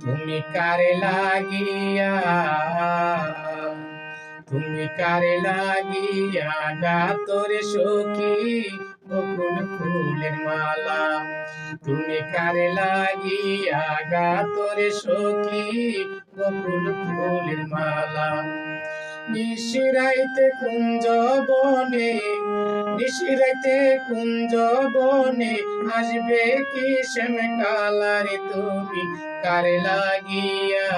তুমি কারে লাগিয়া, তুমি কারে লাগিয়া গা তোরে সখী বকুল ফুলের মালা। তুমি কারে লাগিয়া গা তোরে সখী বকুল ফুলের মালা। নিশিরাইতে কুঞ্জ বনে নিশিরাইতে কুঞ্জ বনে আসবে কি শ্যাম কালারে তুমি? কারে লাগিয়া,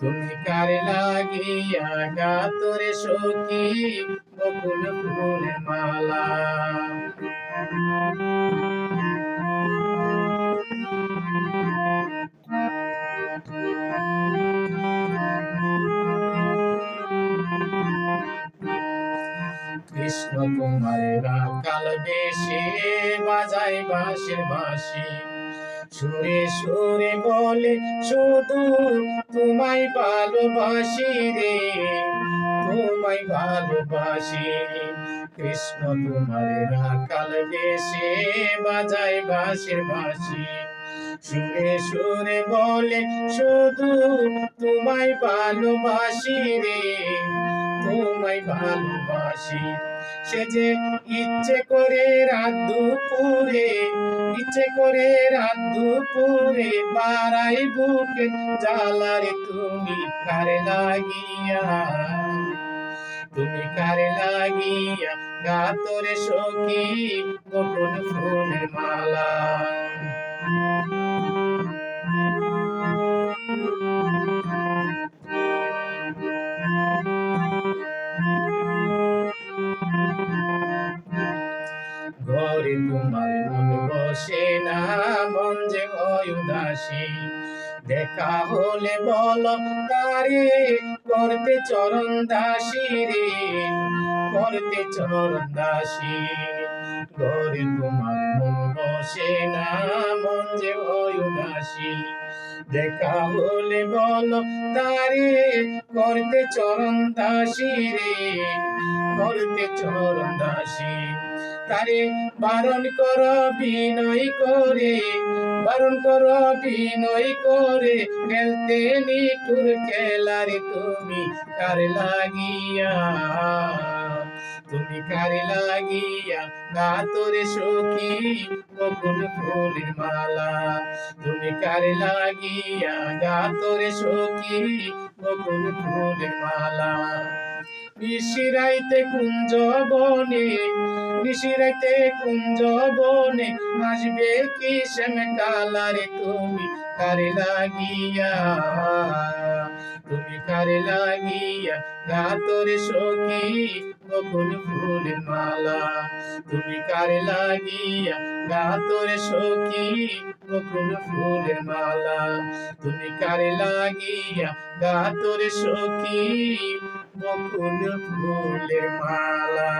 তুমি কারে লাগিয়া গা তোরে সখী বকুল ফুলের কৃষ্ণ তোমার কাল বেশে বাজায় বাঁশের বাঁশি। সুরে সুরে বলে, শুধু তোমায় ভালোবাসি রে, তোমায় ভালোবাসি। কৃষ্ণ তোমার কাল বেশে বাজায় বাঁশের বাঁশি। সুরে সুরে বলে, শুধু তোমায় ভালোবাসি রে, তোমায় ভালোবাসি। সে যে ইচ্ছে করে রাত দুপুরে, ইচ্ছে করে রাত দুপুরে বাড়াই বুকে জ্বালারে তুমি কারে লাগিয়া? তুমি কারে লাগিয়া? গাতরে সখী গোপন ফুলের মালা? তোমার মন বসে না, মন যে উদাসী। দেখা হলে বল, তারে করতে চরণ দাসী রে, করতে চরণ দাসী। ঘরে তোমার মন বসে না, মন যে উদাসী। দেখা হলে বল, তারে করতে চরণ দাসী রে, করতে চরণ দাসী। তারে বারণ কর, বিনয় করে। বারণ কর, বিনয় করে। খেলতে নিটুর খেলারে তুমি কার লাগিয়া? তুমি কারে লাগিয়া? গাতরে সখী বকুল ফুলের মালা? তুমি কারে লাগিয়া? গাতরে সখী বকুল ফুলের মালা? নিশিরাইতে কুঞ্জ বনে নিশিরাইতে কুঞ্জ বনে আসবে কি শ্যাম কালারে তুমি? কারে লাগিয়া? তুমি কারে লাগিয়া? গাতরে সখী বকুল ফুলের মালা? তুমি কারে লাগিয়া? গাতরে সখী বকুল ফুলের মালা? তুমি কারে লাগিয়া? গাতরে সখী বকুল ফুলের মালা।